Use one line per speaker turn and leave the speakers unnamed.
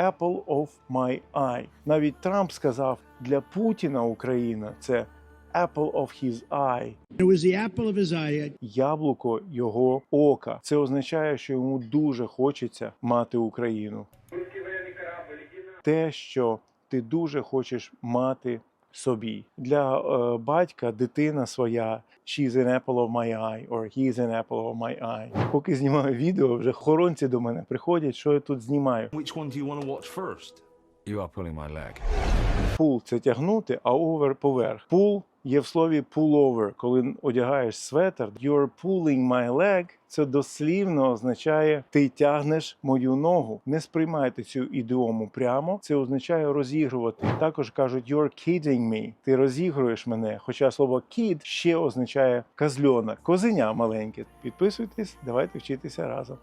apple of my eye. Навіть Трамп сказав, для Путіна Україна це apple of his eye.
It was the apple of his eye.
яблуко його ока. Це означає, що йому дуже хочеться мати Україну. Те, що ти дуже хочеш мати собі. Для е, батька дитина своя. She's an apple of my eye, or he's an apple of my eye. Поки знімаю відео, вже охоронці до мене приходять, що я тут знімаю.
Which one do you want to watch first?
You are pulling my leg.
Pull – це тягнути, а over – поверх. Pull є в слові pull over. Коли одягаєш светр, you're pulling my leg – це дослівно означає ти тягнеш мою ногу. Не сприймайте цю ідіому прямо. Це означає розігрувати. Також кажуть you're kidding me. Ти розігруєш мене. Хоча слово kid ще означає козльонок, козеня маленьке. Підписуйтесь, давайте вчитися разом.